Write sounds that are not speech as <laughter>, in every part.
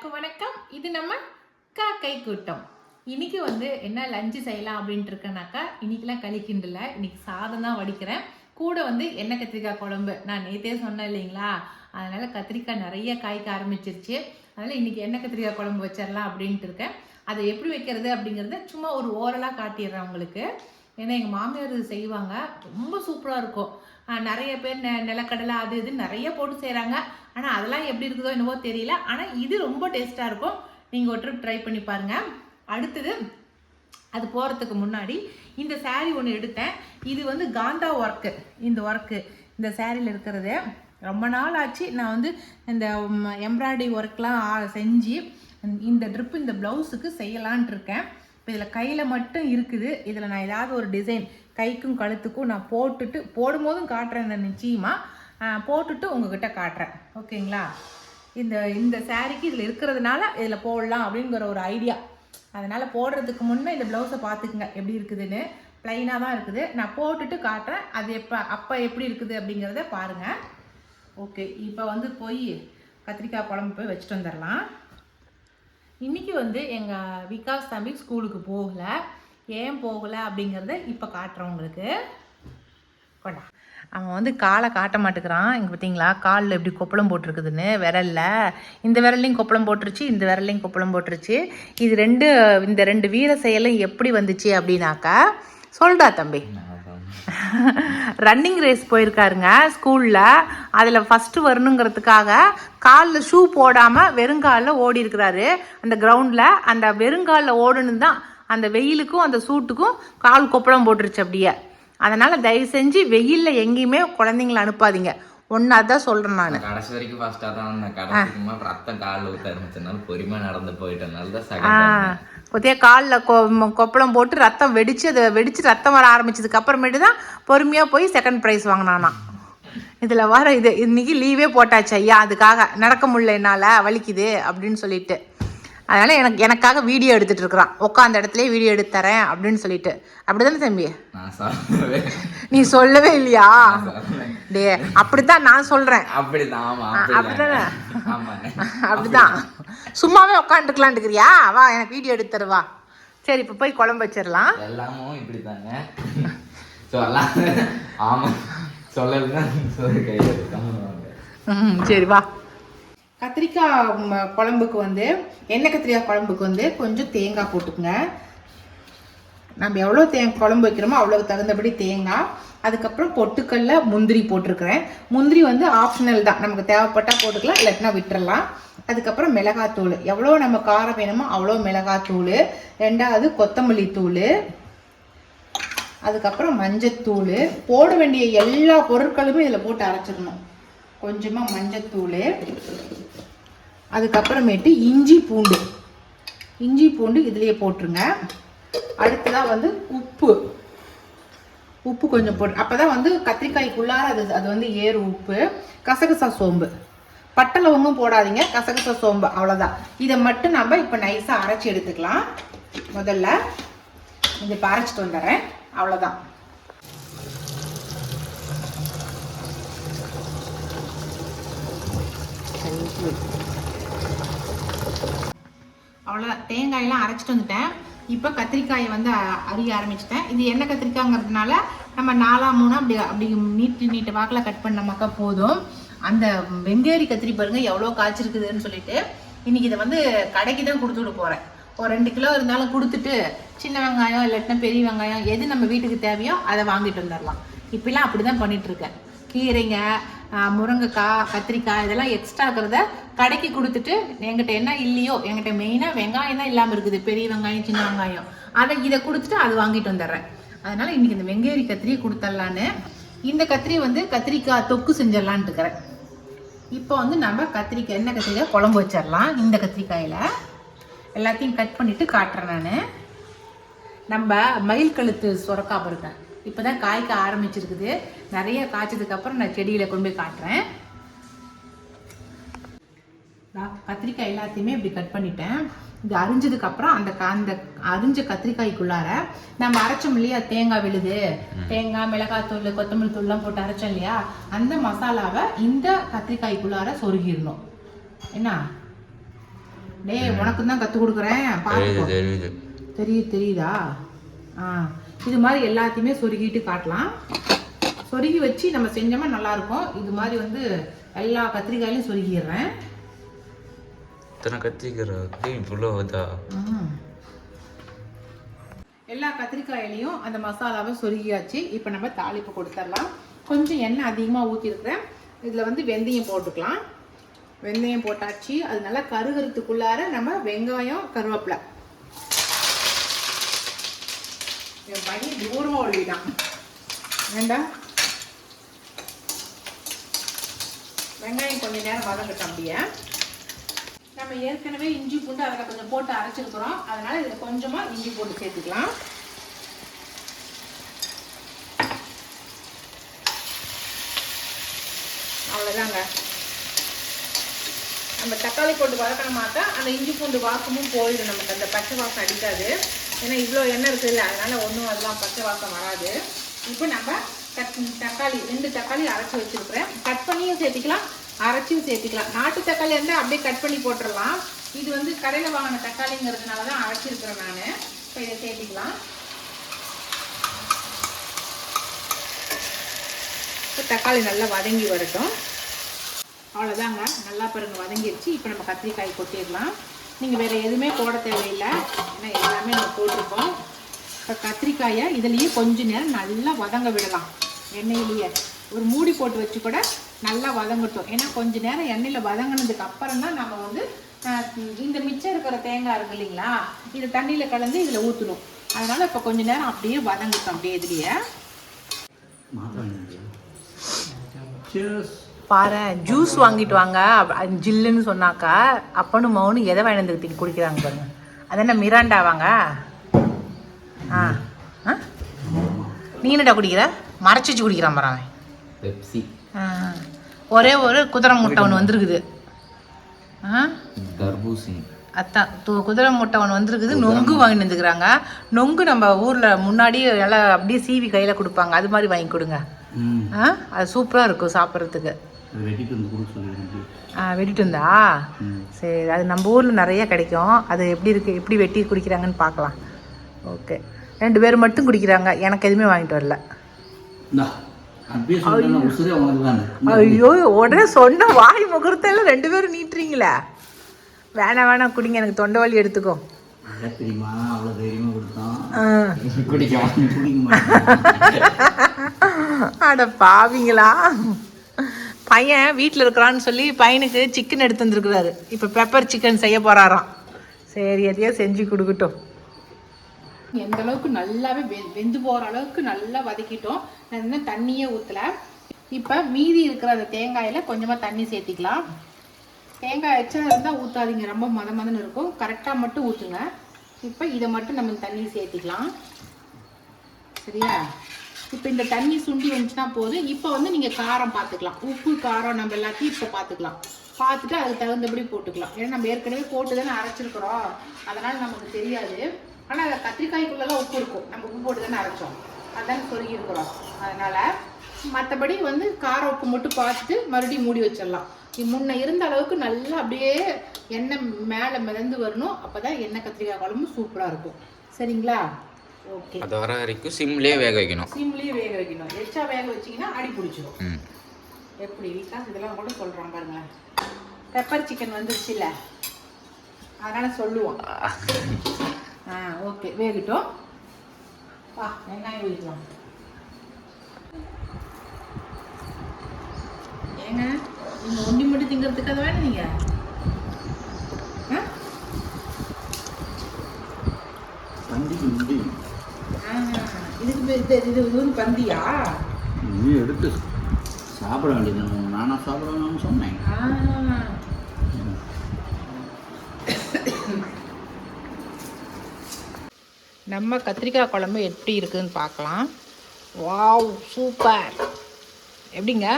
எல்லாருக்கும் வணக்கம். இது நம்ம காக்கை கூட்டம். இன்னைக்கு வந்து என்ன லஞ்சு செய்யலாம் அப்படின்ட்டு இருக்கேனாக்கா இன்னைக்கெல்லாம் கழிக்கின்றல இன்னைக்கு சாதம் தான் வடிக்கிறேன். கூட வந்து எண்ணெய் கத்திரிக்காய் குழம்பு. நான் நேத்தே சொன்னேன் இல்லைங்களா? அதனால கத்திரிக்காய் நிறைய காய்க்க ஆரம்பிச்சிருச்சு. அதனால இன்னைக்கு எண்ணெய் கத்திரிக்காய் குழம்பு வச்சிடலாம் அப்படின்ட்டு இருக்கேன் அதை எப்படி வைக்கிறது அப்படிங்கிறத சும்மா ஒரு ஓரலாக காட்டிடுறேன் உங்களுக்கு. ஏன்னா எங்கள் மாமியார் இது செய்வாங்க. ரொம்ப சூப்பராக இருக்கும். நிறைய பேர் நெ நிலக்கடலை அது இது நிறைய போட்டு செய்கிறாங்க ஆனால் அதெல்லாம் எப்படி இருக்குதோ என்னவோ தெரியல. ஆனால் இது ரொம்ப டேஸ்ட்டாக இருக்கும். நீங்கள் ஒரு ட்ரிப் ட்ரை பண்ணி பாருங்கள் அடுத்தது அது போகிறதுக்கு முன்னாடி இந்த சாரீ ஒன்று எடுத்தேன். இது வந்து காந்தா ஒர்க்கு இந்த ஒர்க்கு இந்த சாரியில் இருக்கிறது ரொம்ப நாள் ஆச்சு. நான் வந்து இந்த எம்ப்ராய்டரி ஒர்க்லாம் செஞ்சு இந்த ட்ரிப் இந்த ப்ளவுஸுக்கு செய்யலான்ட்டு இருக்கேன். இப்போ இதில் கையில் மட்டும் இருக்குது. இதில் நான் ஏதாவது ஒரு டிசைன் கைக்கும் கழுத்துக்கும் நான் போட்டுட்டு போடும்போதும் காட்டுறேன் நிச்சயமாக போட்டுட்டு உங்ககிட்ட காட்டுறேன். ஓகேங்களா? இந்த இந்த சாரீக்கு இதில் இருக்கிறதுனால இதில் போடலாம் அப்படிங்கிற ஒரு ஐடியா. அதனால் போடுறதுக்கு முன்னே இந்த ப்ளவுஸை பார்த்துக்குங்க. எப்படி இருக்குதுன்னு. ப்ளைனாக தான் இருக்குது. நான் போட்டுட்டு காட்டுறேன். அது எப்போ அப்போ எப்படி இருக்குது அப்படிங்கிறத பாருங்கள் ஓகே இப்போ வந்து போய் கத்திரிக்காய் குழம்பு போய் வச்சுட்டு வந்துடலாம் இன்னைக்கு வந்து எங்கள் விகாஸ் தம்பி ஸ்கூலுக்கு போகலை. ஏன் போகலை அப்படிங்கிறத இப்போ காட்டுறேன் உங்களுக்கு. கொண்டா. அவன் வந்து காலை காட்ட மாட்டேங்கிறான். இங்கே பார்த்தீங்களா காலில் எப்படி கொப்பளம் போட்டிருக்குதுன்னு விரல்ல. இந்த விரல்லையும் கொப்பளம் போட்டுருச்சு இந்த விரல்லையும் கொப்பளம் போட்டுருச்சு. இது ரெண்டு இந்த ரெண்டு வீர செயலும் எப்படி வந்துச்சு அப்படின்னாக்கா சொல்டா தம்பி. <laughs> ரன்னிங் ரேஸ் போயிருக்காருங்க ஸ்கூலில். அதில் ஃபஸ்ட்டு வரணுங்கிறதுக்காக காலில் ஷூ போடாமல் வெறுங்காலில் ஓடி இருக்கிறாரு. அந்த கிரவுண்டில் அந்த வெறுங்காலில் ஓடணும் தான் அந்த வெயிலுக்கும் அந்த சூட்டுக்கும் கால் கொப்பளம் போட்டுருச்சு அப்படியே. அதனால் தயவு செஞ்சு வெயிலில் எங்கேயுமே குழந்தைங்கள அனுப்பாதீங்க. ஒன்றா தான் சொல்கிறேன் நான். கடைசி வரைக்கும் ஃபாஸ்டா தான் கடைசிக்குமா ரத்தம் காலில் ஊத்த ஆரம்பிச்சதுனால நடந்து போயிட்டனால தான் காலில் கொ கொப்பளம் போட்டு ரத்தம் வெடிச்சு அது வெடிச்சு ரத்தம் வர ஆரம்பிச்சதுக்கு அப்புறமேட்டு தான் பொறுமையாக போய் செகண்ட் ப்ரைஸ் வாங்கினானா. இதில் வர இது இன்னைக்கு லீவே போட்டாச்சு. ஐயா அதுக்காக நடக்க முடியல என்னால் வலிக்குது அப்படின்னு சொல்லிட்டு. அதனால் எனக்கு எனக்காக வீடியோ எடுத்துட்டு இருக்கிறான். உட்காந்த இடத்துலயே வீடியோ எடுத்து தரேன் அப்படின்னு சொல்லிட்டு. அப்படிதானே தம்பி? நீ சொல்லவே இல்லையா. டே அப்படித்தான் நான் சொல்கிறேன் அப்படிதான் அப்படிதானே? சும்மாவே உட்காந்துக்கலான் இருக்கிறியா வா எனக்கு வீடியோ எடுத்து தரு வா. சரி இப்போ போய் குழம்பு வச்சிடலாம். எல்லாமும் இப்படிதாங்க. சொல்லலாம் ஆமா சொல்லலைன்னா சொல்லி கையில் எடுக்காம ம் சரி வா. கத்திரிக்காய் குழம்புக்கு வந்து எண்ணெய் கத்திரிக்காய் குழம்புக்கு வந்து கொஞ்சம் தேங்காய் போட்டுக்குங்க. நம்ம எவ்வளோ தே குழம்பு வைக்கிறோமோ அவ்வளோக்கு தகுந்தபடி தேங்காய் அதுக்கப்புறம் பொட்டுக்கல்ல முந்திரி போட்டிருக்கிறேன். முந்திரி வந்து ஆப்ஷனல் தான். நமக்கு தேவைப்பட்டால் போட்டுக்கலாம் இல்லாட்டினா விட்டுறலாம். அதுக்கப்புறம் மிளகாத்தூள் எவ்வளோ நம்ம காரம் வேணுமோ அவ்வளோ மிளகாத்தூள் ரெண்டாவது கொத்தமல்லி தூள். அதுக்கப்புறம் மஞ்சத்தூள். போட வேண்டிய எல்லா பொருட்களுமே இதில் போட்டு அரைச்சிடணும். கொஞ்சமாக மஞ்சத்தூள். அதுக்கப்புறமேட்டு இஞ்சி பூண்டு. இஞ்சி பூண்டு இதுலேயே போட்டுருங்க. அடுத்ததாக வந்து உப்பு. உப்பு கொஞ்சம் போட்டு அப்போ தான் வந்து கத்திரிக்காய்க்குள்ளார அது அது வந்து ஏறு உப்பு. கசகசா சோம்பு. பட்டை லவங்கம் போடாதீங்க கசகசா சோம்பு அவ்வளோதான் இதை மட்டும் நம்ம இப்போ நைஸாக அரைச்சி எடுத்துக்கலாம். முதல்ல இது இப்போ அரைச்சிட்டு வந்துடுறேன். அவ்வளோதான் அவ்வளோதான் தேங்காயெல்லாம் அரைச்சிட்டு வந்துட்டேன். இப்போ கத்திரிக்காயை வந்து அ- ஆரம்பிச்சிட்டேன். இது என்ன கத்திரிக்காய்ங்கிறதுனால நம்ம நாலா மூணு அப்படி அப்படி நீட்டு நீட்டு வாக்கில் கட் பண்ணமாக்கா போதும். அந்த வெங்கேரி கத்திரி பாருங்க எவ்வளோ காய்ச்சிருக்குதுன்னு சொல்லிட்டு இன்னைக்கு இதை வந்து கடைக்கு தான் கொடுத்து விட போகிறேன் ஒரு ரெண்டு கிலோ இருந்தாலும் கொடுத்துட்டு சின்ன வெங்காயம் இல்லாட்டினா பெரிய வெங்காயம் எது நம்ம வீட்டுக்கு தேவையோ அதை வாங்கிட்டு வந்துடலாம். இப்பெல்லாம் அப்படி தான் பண்ணிகிட்ருக்கேன் கீரைங்க முருங்கைக்காய் கத்திரிக்காய் இதெல்லாம் எக்ஸ்ட்ரா இருக்கிறத கடைக்கு கொடுத்துட்டு என்கிட்ட என்ன இல்லையோ என்கிட்ட மெயினாக வெங்காயம் தான் இல்லாமல் இருக்குது. பெரிய வெங்காயம் சின்ன வெங்காயம். அதை இதை கொடுத்துட்டு அது வாங்கிட்டு வந்துடுறேன். அதனால் இன்னைக்கு இந்த வெங்கேரி கத்திரியை கொடுத்துடலான்னு இந்த கத்திரி வந்து கத்திரிக்காய் தொக்கு செஞ்சிடலான்ட்டு இருக்கிறேன். இப்போ வந்து நம்ம கத்திரிக்காய் என்ன கத்திரிக்காய்? குழம்பு வச்சிடலாம். இந்த கத்திரிக்காயில் எல்லாத்தையும் கட் பண்ணிவிட்டு காட்டுறேன் நான். நம்ம மயில் கழுத்து சுரக்காய் இருக்கேன். இப்போ தான் காய்க்க ஆரம்பிச்சிருக்குது. நிறைய காய்ச்சதுக்கு அப்புறம் நான் செடியில் கொண்டு போய் காட்டுறேன். நான் கத்திரிக்காய் எல்லாத்தையுமே இப்படி கட் பண்ணிட்டேன். இது அரிஞ்சதுக்கு அப்புறம் அந்த அந்த அரிஞ்ச கத்திரிக்காய்க்குள்ளார நம்ம அரைச்சோம் இல்லையா? தேங்காய் விழுது. தேங்காய் மிளகாத்தூள் கொத்தமல்லி தூள்லாம் போட்டு அரைச்சோம் இல்லையா? அந்த மசாலாவை இந்த கத்திரிக்காய்க்குள்ளார சொருகிடணும். என்ன? டேய் உனக்கு தான் கற்றுக் கொடுக்குறேன் தெரியுது. தெரியுது தெரியுதா? ஆ. இது மாதிரி எல்லாத்தையுமே சொருகிட்டு காட்டலாம். சொருகி வச்சு நம்ம செஞ்சோமா நல்லா இருக்கும் இது மாதிரி வந்து எல்லா கத்திரிக்காயிலையும் சொருகிடுறேன். இத்தனை கத்திக்கிற இவ்வளோ இதா. எல்லா கத்திரிக்காயிலையும் அந்த மசாலாவை சொருகியாச்சு. இப்போ நம்ம தாளிப்பு கொடுத்துடலாம். கொஞ்சம் எண்ணெய் அதிகமாக ஊற்றிருக்கிறேன். இதில் வந்து வெந்தயம் போட்டுக்கலாம். வெந்தயம் போட்டாச்சு. அது நல்லா கருகிறதுக்குள்ளார நம்ம வெங்காயம் கருவேப்பிலை. என் பையன் தூரம் ஒழிதான் வேண்டாம் வெங்காயம் கொஞ்ச நேரம் வதங்கட்டும் அப்படியே நம்ம ஏற்கனவே இஞ்சி பூண்டு அதில் கொஞ்சம் போட்டு அரைச்சிருக்கிறோம். அதனால இதில் கொஞ்சமாக இஞ்சி பூண்டு சேர்த்துக்கலாம். அவ்வளோதாங்க நம்ம தக்காளி போட்டு வதக்கணுமாக்கா அந்த இஞ்சி பூண்டு வாசமும் போயிடும் நமக்கு. அந்த பச்சை வாசம் அடிக்காது. ஏன்னா இவ்வளோ எண்ணெய் இருக்குதுல்ல அதனால ஒன்றும் அதெல்லாம் பச்சை வாசம் வராது. இப்போ நம்ம கட் தக்காளி ரெண்டு தக்காளி அரைச்சி வச்சிருக்கிறேன். கட் பண்ணியும் சேர்த்துக்கலாம் அரைச்சியும் சேர்த்துக்கலாம். நாட்டு தக்காளி இருந்தால் அப்படியே கட் பண்ணி போட்டுடலாம். இது வந்து கடையில் வாங்கின தக்காளிங்கிறதுனால தான் அரைச்சிருக்கிறேன் நான். இப்போ இதை சேர்த்துக்கலாம். இப்போ தக்காளி நல்லா வதங்கி வரட்டும். அவ்வளோதாங்க. நல்லா பாருங்க வதங்கிடுச்சு இப்போ நம்ம கத்திரிக்காய் கொட்டிடலாம். நீங்கள் வேறு எதுவுமே போட தேவையில்லை. ஏன்னா எல்லாமே நம்ம போட்டிருக்கோம். இப்போ கத்திரிக்காயை இதுலேயே கொஞ்ச நேரம் நல்லா வதங்க விடலாம். எண்ணெயிலேயே. ஒரு மூடி போட்டு வச்சு கூட நல்லா வதங்கட்டும். ஏன்னா கொஞ்ச நேரம் எண்ணெயில் வதங்கினதுக்கு அப்புறம் தான் நம்ம வந்து இந்த மிச்சம் இருக்கிற தேங்காய் இருக்கு இல்லைங்களா? இது தண்ணியில் கலந்து இதில் ஊற்றணும் அதனால் இப்போ கொஞ்ச நேரம் அப்படியே வதங்கட்டும் அப்படியே இதுலேயே. பாரு ஜூஸ் வாங்கிட்டு வாங்க. ஜில்லுன்னு சொன்னாக்கா அப்பனும் மௌனும் எதை வாங்கிட்டு குடிக்கிறாங்க பாருங்க. அது என்ன மிராண்டா வாங்க? ஆ ஆ? நீ என்னடா குடிக்கிற? மறைச்சி வச்சு குடிக்கிறான் பாரு அவன். பெப்சி. ஆ. ஒரே ஒரு குதிரை முட்டை ஒன்று வந்திருக்குது. ஆ? தர்பூசணி. அத்தான் து- குதிரை முட்டை ஒன்று வந்திருக்குது. நொங்கு வாங்கிட்டு வந்துக்கிறாங்க. நொங்கு நம்ம ஊரில் முன்னாடி எல்லாம் அப்படியே சீவி கையில் கொடுப்பாங்க. அது மாதிரி வாங்கி கொடுங்க. அது சூப்பராக இருக்கும் சாப்பிட்றதுக்கு. வெட்டிட்டு ம். சரி அது நம்ம ஊரில் நிறைய கிடைக்கும். அது எப்படி இருக்கு எப்படி வெட்டி குடிக்கிறாங்கன்னு பார்க்கலாம். ஓகே. ரெண்டு பேர் மட்டும் குடிக்கிறாங்க. எனக்கு எதுவுமே வாங்கிட்டு வரல. ஐயோ. உடனே சொன்ன வாய் முகூர்த்தம் ரெண்டு பேரும் நீட்டுறீங்களே? வேணாம் வேணாம் குடிங்க. எனக்கு தொண்டை வலி எடுத்துக்கோ. அட பாவிங்களா. பையன் வீட்டில் இருக்கிறான்னு சொல்லி பையனுக்கு சிக்கன் எடுத்து வந்துருக்குறாரு. இப்போ பெப்பர் சிக்கன் செய்ய போகிறாராம் சரி எதையோ செஞ்சு கொடுக்கட்டும். எந்த அளவுக்கு நல்லாவே வெ- வெந்து போகிற அளவுக்கு நல்லா வதக்கிட்டோம். நான் இன்னும் தண்ணியே ஊற்றல இப்போ மீதி இருக்கிற அந்த தேங்காயில் கொஞ்சமாக தண்ணி சேர்த்திக்கலாம். தேங்காய் எச்சா இருந்தால் ஊற்றாதீங்க ரொம்ப மத மதன்னு இருக்கும். கரெக்டாக மட்டும் ஊற்றுங்க இப்போ இதை மட்டும் நம்ம தண்ணி சேர்த்திக்கலாம். சரியா? இப்போ இந்த தண்ணி சுண்டி வந்துச்சுன்னா போதும். இப்போ வந்து நீங்கள் காரம் பார்த்துக்கலாம் உப்பு காரம் நம்ம எல்லாத்தையும் இப்போ பார்த்துக்கலாம் பார்த்துட்டு அதுக்கு தகுந்தபடி போட்டுக்கலாம். ஏன்னா நம்ம ஏற்கனவே போட்டு தானே அரைச்சிருக்கிறோம். அதனால் நமக்கு தெரியாது. ஆனால் கத்திரிக்காய்க்குள்ளெல்லாம் உப்பு இருக்கும். நம்ம உப்பு போட்டு தானே அரைச்சோம். அதான் சொருகியிருக்கிறோம் அதனால் மற்றபடி வந்து கார உப்பு மட்டும் பார்த்துட்டு மறுபடியும் மூடி வச்சிடலாம். முன்ன இருந்த அளவுக்கு நல்லா அப்படியே எண்ணெய் மேலே மிதந்து வரணும். அப்போ தான் எண்ணெய் கத்திரிக்காய் குழம்பு சூப்பராக இருக்கும். சரிங்களா? அது வர வரைக்கும் சிம்லேயே வேக வைக்கணும். சிம்லயே வேக வைக்கணும். எச்சா வேக வச்சீங்கன்னா அடி பிடிச்சிரும். ம். எப்படி? விகாஸ் இதெல்லாம் கூட சொல்கிறோம் பாருங்களேன். பெப்பர் சிக்கன் வந்துருச்சுல்ல? அதனால சொல்லுவோம். ஆ ஓகே. வேகட்டும். வா வெங்காயம் வைக்கலாம் ஏங்க நீங்கள் ஒண்டி மட்டும் திங்கிறதுக்கு அதை வேணும் நீங்கள் ஆ பண்டிகை முடியும் ஆ, இதுக்கு பேர் இது இது இது வந்து பந்தியா? நீ எடுத்து சாப்பிட வேண்டியது நானா சாப்பிடணும்னு சொன்னேன். நம்ம கத்திரிக்காய் குழம்பு எப்படி இருக்குதுன்னு பார்க்கலாம். Wow super. எப்படிங்க?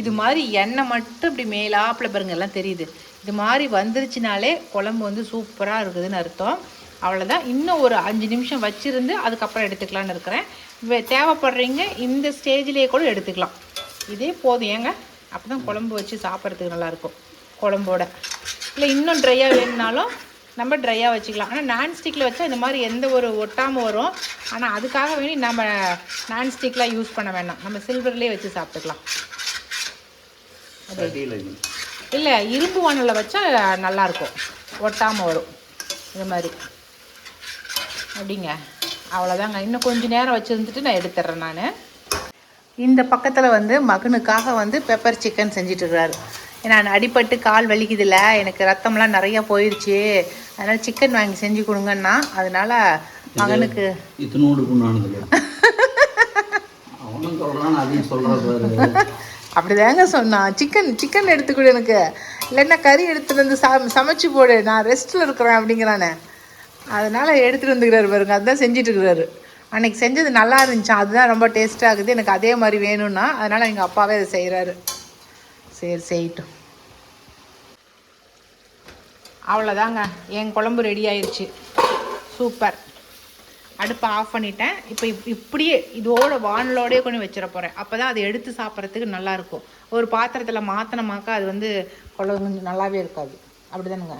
இது மாதிரி எண்ணெய் மட்டும் இப்படி மேலாப்பில் பாருங்க எல்லாம் தெரியுது. இது மாதிரி வந்துருச்சுனாலே குழம்பு வந்து சூப்பராக இருக்குதுன்னு அர்த்தம். அவ்வளோதான் இன்னும் ஒரு அஞ்சு நிமிஷம் வச்சுருந்து அதுக்கப்புறம் எடுத்துக்கலான்னு இருக்கிறேன். தேவைப்படுறீங்க இந்த ஸ்டேஜ்லேயே கூட எடுத்துக்கலாம். இதே போதும். ஏங்க அப்போ தான் குழம்பு வச்சு சாப்பிட்றதுக்கு நல்லாயிருக்கும். குழம்போட. இல்லை இன்னும் ட்ரையாக வேணும்னாலும் நம்ம ட்ரையாக வச்சுக்கலாம். ஆனால் நான்ஸ்டிக்கில் வச்சா இந்த மாதிரி எந்த ஒரு ஒட்டாமல் வரும். ஆனால் அதுக்காக வேண்டி நம்ம நான்ஸ்டிக்லாம் யூஸ் பண்ண வேண்டாம் நம்ம சில்வர்லேயே வச்சு சாப்பிட்டுக்கலாம். இல்லை இரும்பு வானலில் வச்சா நல்லாயிருக்கும். ஒட்டாமல் வரும். இது மாதிரி. அப்படிங்க. அவ்வளோதாங்க இன்னும் கொஞ்சம் நேரம் வச்சுருந்துட்டு நான் எடுத்துட்றேன் நான். இந்த பக்கத்தில் வந்து மகனுக்காக வந்து பெப்பர் சிக்கன் செஞ்சிட்ருக்கிறாரு நான் அடிபட்டு கால் வலிக்குதுல்ல. எனக்கு ரத்தம்லாம் நிறையா போயிடுச்சு அதனால் சிக்கன் வாங்கி செஞ்சு கொடுங்கன்னா அதனால மகனுக்கு அப்படிதாங்க சொன்னான். சிக்கன் சிக்கன் எடுத்துக்கொடு எனக்கு. இல்லைன்னா கறி எடுத்துட்டு வந்து சா சமைச்சு போடு. நான் ரெஸ்ட்டில் இருக்கிறேன் அப்படிங்கிறானே. அதனால் எடுத்துகிட்டு வந்துக்கிறாரு பாருங்க. அதுதான் செஞ்சிட்ருக்கிறாரு அன்றைக்கி அன்னைக்கு செஞ்சது நல்லா இருந்துச்சு. அதுதான் ரொம்ப டேஸ்ட்டாக இருக்குது. எனக்கு அதே மாதிரி வேணும்னா அதனால் எங்கள் அப்பாவே அதை செய்கிறாரு சரி செய்யட்டும். அவ்வளோதாங்க என் குழம்பு ரெடி ஆயிடுச்சு சூப்பர் அடுப்பை ஆஃப் பண்ணிட்டேன். இப்போ இப் இப்படியே இதோட வானலோடயே கொண்டு வச்சிட போகிறேன் அப்போ தான் அதை எடுத்து சாப்பிட்றதுக்கு நல்லாயிருக்கும் ஒரு பாத்திரத்தில் மாற்றினமாக்கா அது வந்து குழம்பு கொஞ்சம் நல்லாவே இருக்காது. அப்படி தானுங்க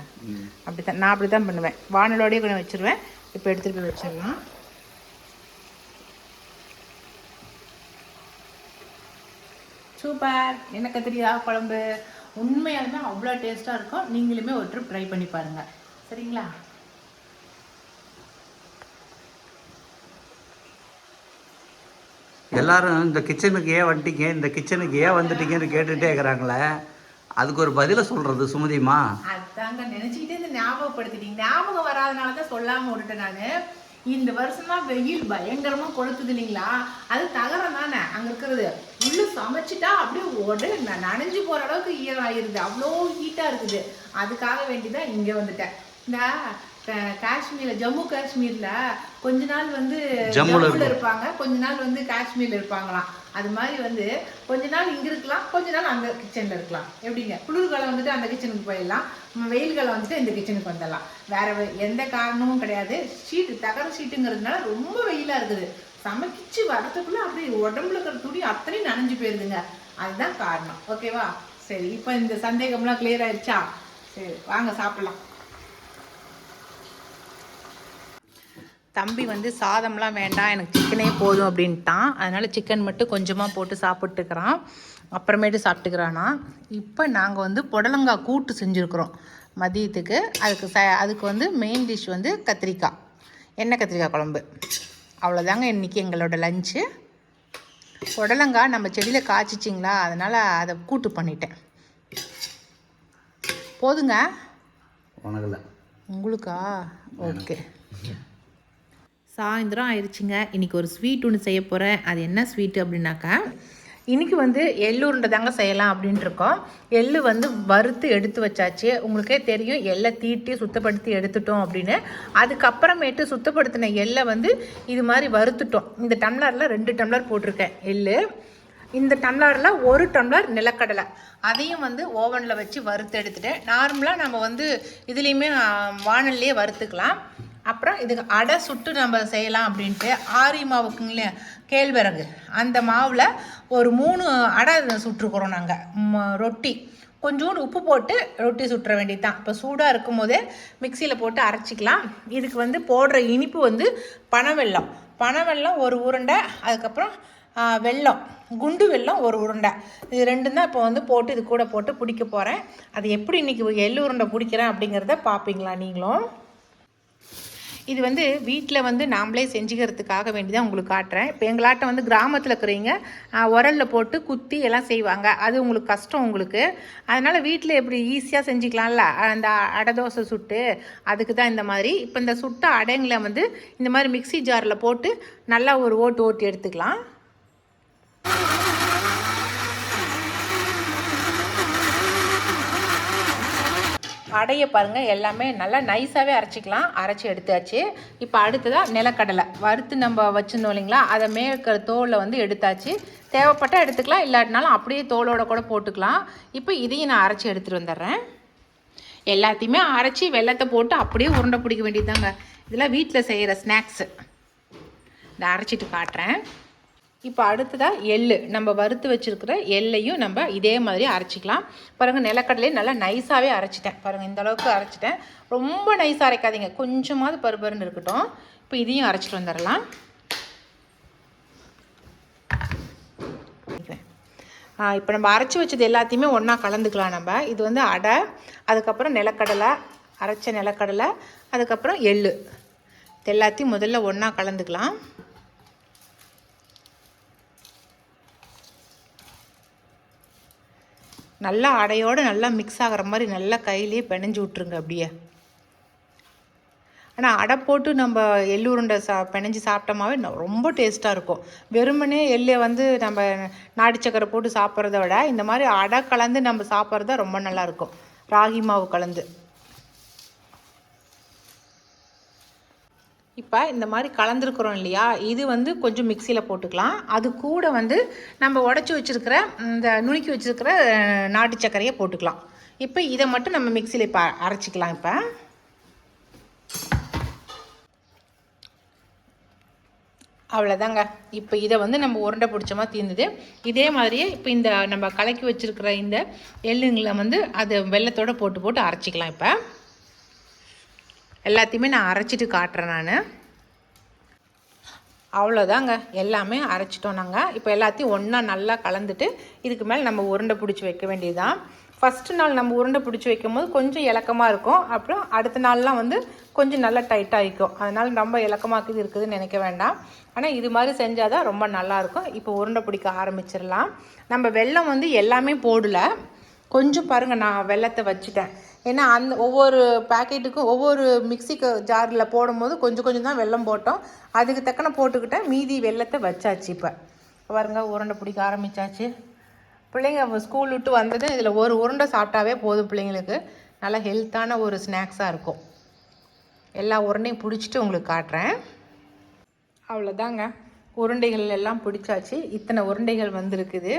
அப்படி தான் நான் அப்படி தான் பண்ணுவேன். வானலோடயே கொண்டு வச்சிருவேன். இப்போ எடுத்துகிட்டு போய் வச்சிடலாம். சூப்பர். என்ன கத்திரிக்கா குழம்பு? உண்மையாலுமே அவ்வளோ டேஸ்ட்டாக இருக்கும். நீங்களுமே ஒரு ட்ரிப் ட்ரை பண்ணி பாருங்கள் சரிங்களா? எல்லாரும் இந்த கிச்சனுக்கு ஏன் வந்துட்டீங்க? இந்த கிச்சனுக்கு ஏன் வந்துட்டீங்கன்னு கேட்டுகிட்டே இருக்கிறாங்களே? அதுக்கு ஒரு பதிலை சொல்கிறது சுமதிமா அதாங்க நினைச்சுக்கிட்டே இந்த ஞாபகப்படுத்திட்டீங்க. ஞாபகம் வராதனால தான் சொல்லாம விட்டுட்டேன் நானு. இந்த வருஷமா வெயில் பயங்கரமா கொளுத்துது இல்லைங்களா? அது தகரம் தானே அங்க இருக்கிறது. உள்ள சமைச்சிட்டா அப்படியே உடனே நனைஞ்சு போற அளவுக்கு ஈரம் ஆயிருது. அவ்வளோ ஹீட்டா இருக்குது. அதுக்காக வேண்டிதான் இங்க வந்துட்டேன். இந்த காஷ்மீர்ல ஜம்மு காஷ்மீர்ல கொஞ்ச நாள் வந்து ஜம்முல இருப்பாங்க. கொஞ்ச நாள் வந்து காஷ்மீர்ல இருப்பாங்களாம். அது மாதிரி வந்து கொஞ்ச நாள் இங்க இருக்கலாம் கொஞ்ச நாள் அங்க கிச்சன்ல இருக்கலாம். எப்படிங்க? குளிர்காலம் வந்துட்டு அந்த கிச்சனுக்கு போயிடலாம். வெயில் காலம் வந்துட்டு இந்த கிச்சனுக்கு வந்துடலாம். வேற எந்த காரணமும் கிடையாது. ஷீட்டு தகர ஷீட்டுங்கிறதுனால ரொம்ப வெயிலா இருக்குது. சமைச்சு வரதுக்குள்ள அப்படியே உடம்புல இருக்கிற துணி அத்தனையும் நனைஞ்சு போயிருதுங்க. அதுதான் காரணம். ஓகேவா? சரி இப்போ இந்த சந்தேகம்லாம் கிளியர் ஆயிடுச்சா? சரி வாங்க சாப்பிடலாம். தம்பி வந்து சாதம்லாம் வேண்டாம் எனக்கு சிக்கனே போதும் அப்படின்ட்டான். அதனால் சிக்கன் மட்டும் கொஞ்சமாக போட்டு சாப்பிட்டுக்கிறான். அப்புறமேட்டு சாப்பிட்டுக்கிறானா. இப்போ நாங்கள் வந்து புடலங்காய் கூட்டு செஞ்சுருக்குறோம் மதியத்துக்கு. அதுக்கு ச அதுக்கு வந்து மெயின் டிஷ் வந்து கத்திரிக்காய். எண்ணெய் கத்திரிக்காய் குழம்பு? அவ்வளோதாங்க இன்றைக்கி எங்களோட லஞ்சு புடலங்காய் நம்ம செடியில் காய்ச்சிச்சிங்களா? அதனால் அதை கூட்டு பண்ணிட்டேன். போதுங்க? உனக்குல உங்களுக்கா? ஓகே. சாயந்தரம் ஆயிடுச்சுங்க. இன்றைக்கி ஒரு ஸ்வீட் ஒன்று செய்ய போகிறேன் அது என்ன ஸ்வீட்டு அப்படின்னாக்கா இன்றைக்கி வந்து எள்ளு உருண்டை தாங்க செய்யலாம் அப்படின்ட்டுருக்கோம் எள்ளு வந்து வறுத்து எடுத்து வச்சாச்சு. உங்களுக்கே தெரியும் எள்ளை தீட்டி சுத்தப்படுத்தி எடுத்துட்டோம் அப்படின்னு. அதுக்கப்புறமேட்டு சுத்தப்படுத்தின எள்ளை வந்து இது மாதிரி வறுத்துட்டோம். இந்த டம்ளரில் ரெண்டு டம்ளர் போட்டிருக்கேன் எள்ளு. இந்த டம்ளரில் ஒரு டம்ளர் நிலக்கடலை. அதையும் வந்து ஓவனில் வச்சு வறுத்து எடுத்துட்டேன். நார்மலாக நம்ம வந்து இதுலேயுமே வானல்லையே வறுத்துக்கலாம். அப்புறம் இதுக்கு அடை சுட்டு நம்ம செய்யலாம் அப்படின்ட்டு ஆரி மாவுக்குங்களே கேழ்வரகு. அந்த மாவில் ஒரு மூணு அடை சுட்டுருக்குறோம் நாங்கள் ரொட்டி. கொஞ்சோண்டு உப்பு போட்டு ரொட்டி சுட்டுற வேண்டியது தான் இப்போ சூடாக இருக்கும் போதே மிக்சியில் போட்டு அரைச்சிக்கலாம். இதுக்கு வந்து போடுற இனிப்பு வந்து பனவெல்லம். பனவெல்லம் ஒரு உருண்டை அதுக்கப்புறம் வெள்ளம் வெல்லம். குண்டு வெல்லம் ஒரு உருண்டை. இது ரெண்டும் தான் இப்போ வந்து போட்டு இது கூட போட்டு பிடிக்க போகிறேன் அது எப்படி இன்றைக்கி எள்ளு உருண்டை பிடிக்கிறேன் அப்படிங்கிறத பார்ப்பீங்களா நீங்களும்? இது வந்து வீட்டில் வந்து நாம்ளே செஞ்சுக்கிறதுக்காக வேண்டி தான் உங்களுக்கு காட்டுறேன். இப்போ எங்களாட்டம் வந்து கிராமத்தில் இருக்கிறீங்க உரலில் போட்டு குத்தி எல்லாம் செய்வாங்க. அது உங்களுக்கு கஷ்டம் உங்களுக்கு. அதனால் வீட்டில் எப்படி ஈஸியாக செஞ்சுக்கலாம்ல? அந்த அடை தோசை சுட்டு அதுக்கு தான் இந்த மாதிரி. இப்போ இந்த சுட்ட அடைங்களை வந்து இந்த மாதிரி மிக்ஸி ஜாரில் போட்டு நல்லா ஒரு ஓட்டு ஓட்டி எடுத்துக்கலாம். அடையை பாருங்கள் எல்லாமே நல்லா நைஸாகவே அரைச்சிக்கலாம். அரைச்சி எடுத்தாச்சு. இப்போ அடுத்ததாக நிலக்கடலை. வறுத்து நம்ம வச்சுருந்தோம் இல்லைங்களா அதை மேற்கிற தோலில் வந்து எடுத்தாச்சு. தேவைப்பட்டால் எடுத்துக்கலாம் இல்லாட்டினாலும் அப்படியே தோலோட கூட போட்டுக்கலாம். இப்போ இதையும் நான் அரைச்சி எடுத்துகிட்டு வந்துடுறேன். எல்லாத்தையுமே அரைச்சி வெள்ளத்தை போட்டு அப்படியே உருண்டை பிடிக்க வேண்டியதுதாங்க. இதெல்லாம் வீட்டில் செய்கிற ஸ்நாக்ஸு இதை அரைச்சிட்டு காட்டுறேன். இப்போ அடுத்ததாக எள்ளு. நம்ம வறுத்து வச்சுருக்கிற எள்ளையும் நம்ம இதே மாதிரி அரைச்சிக்கலாம். பாருங்கள் நிலக்கடலையே நல்லா நைஸாகவே அரைச்சிட்டேன். பாருங்கள் இந்த அளவுக்கு அரைச்சிட்டேன். ரொம்ப நைஸாக அரைக்காதீங்க. கொஞ்சமாவது பருபருன்னு இருக்கட்டும். இப்போ இதையும் அரைச்சிட்டு வந்துடலாம். இப்போ நம்ம அரைச்சி வச்சது எல்லாத்தையுமே ஒன்றா கலந்துக்கலாம் நம்ம. இது வந்து அடை அதுக்கப்புறம் நிலக்கடலை அரைச்ச நிலக்கடலை அதுக்கப்புறம் எள்ளு. எல்லாத்தையும் முதல்ல ஒன்றா கலந்துக்கலாம். நல்லா அடையோடு நல்லா மிக்ஸ் ஆகிற மாதிரி நல்லா கையிலேயே பிணைஞ்சு விட்ருங்க அப்படியே. ஆனால் அடை போட்டு நம்ம எள்ளு உருண்டை சா பிணைஞ்சு சாப்பிட்டோமாவே ரொம்ப டேஸ்ட்டாக இருக்கும். வெறுமனே எள்ளை வந்து நம்ம நாட்டு சக்கரை போட்டு சாப்பிட்றத விட இந்த மாதிரி அடை கலந்து நம்ம சாப்பிட்றது ரொம்ப நல்லா இருக்கும். ராகி மாவு கலந்து. இப்போ இந்த மாதிரி கலந்துருக்குறோம் இல்லையா? இது வந்து கொஞ்சம் மிக்சியில் போட்டுக்கலாம். அது கூட வந்து நம்ம உடச்சி வச்சுருக்கிற இந்த நுணுக்கி வச்சுருக்கிற நாட்டு சர்க்கரையை போட்டுக்கலாம். இப்போ இதை மட்டும் நம்ம மிக்சியில் இப்போ அரைச்சிக்கலாம் இப்போ. அவ்வளோதாங்க இப்போ இதை வந்து நம்ம உருண்டை பிடிச்சமா தீர்ந்தது இதே மாதிரியே இப்போ இந்த நம்ம கலக்கி வச்சுருக்கிற இந்த எள்ளுங்களை வந்து அது வெள்ளத்தோடு போட்டு போட்டு அரைச்சிக்கலாம் இப்போ. எல்லாத்தையுமே நான் அரைச்சிட்டு காட்டுறேன் நான். அவ்வளோதாங்க. எல்லாமே அரைச்சிட்டோம் நாங்கள் இப்போ எல்லாத்தையும் ஒன்றா நல்லா கலந்துட்டு இதுக்கு மேலே நம்ம உருண்டை பிடிச்சி வைக்க வேண்டியதுதான். ஃபஸ்ட்டு நாள் நம்ம உருண்டை பிடிச்சி வைக்கும் போது கொஞ்சம் இலக்கமாக இருக்கும். அப்புறம் அடுத்த நாள்லாம் வந்து கொஞ்சம் நல்லா டைட்டாக இருக்கும். அதனால் ரொம்ப இலக்கமாக்குது இருக்குதுன்னு நினைக்க வேண்டாம். ஆனால் இது மாதிரி செஞ்சால் தான் ரொம்ப நல்லாயிருக்கும் இப்போ உருண்டை பிடிக்க ஆரம்பிச்சிடலாம். நம்ம வெல்லம் வந்து எல்லாமே போடலை. கொஞ்சம் பாருங்கள் நான் வெள்ளத்தை வச்சுட்டேன். ஏன்னா அந்த ஒவ்வொரு பாக்கெட்டுக்கும் ஒவ்வொரு மிக்சிக்கு ஜாரில் போடும்போது கொஞ்சம் கொஞ்சம் தான் வெல்லம் போட்டோம். அதுக்கு தக்கன போட்டுக்கிட்டேன். மீதி வெள்ளத்தை வச்சாச்சு இப்போ. பாருங்க உருண்டை பிடிக்க ஆரம்பிச்சாச்சு. பிள்ளைங்க ஸ்கூல் விட்டு வந்ததும் இதில் ஒரு உருண்டை சாப்பிட்டாவே போதும் பிள்ளைங்களுக்கு. நல்லா ஹெல்த்தான ஒரு ஸ்நாக்ஸாக இருக்கும். எல்லா உருண்டையும் பிடிச்சிட்டு உங்களுக்கு காட்டுறேன். அவ்வளோதாங்க உருண்டைகள் எல்லாம் பிடிச்சாச்சு. இத்தனை உருண்டைகள் வந்திருக்குது.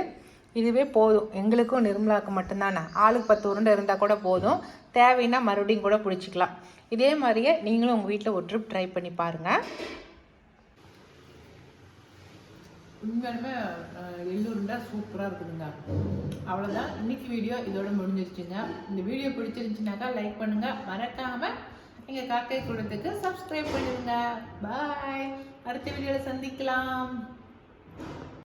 இதுவே போதும். எங்களுக்கும் நிர்மலாவுக்கு மட்டும்தானே? ஆளுக்கு பத்து உருண்டை இருந்தால் கூட போதும். தேவைன்னா மறுபடியும் கூட பிடிச்சிக்கலாம். இதே மாதிரியே நீங்களும் உங்கள் வீட்டில் ஒரு ட்ரிப் ட்ரை பண்ணி பாருங்கள் உண்மையாலுமே எள்ளுருண்டா சூப்பராக இருக்குதுங்க. அவ்வளோதான் இன்னைக்கு வீடியோ இதோட முடிஞ்சிருச்சுங்க. இந்த வீடியோ பிடிச்சிருந்துச்சுனாக்கா லைக் பண்ணுங்கள் மறக்காமல் எங்கள் காக்கை கூடத்துக்கு சப்ஸ்கிரைப் பண்ணிடுங்க. பாய் அடுத்த வீடியோவில் சந்திக்கலாம்.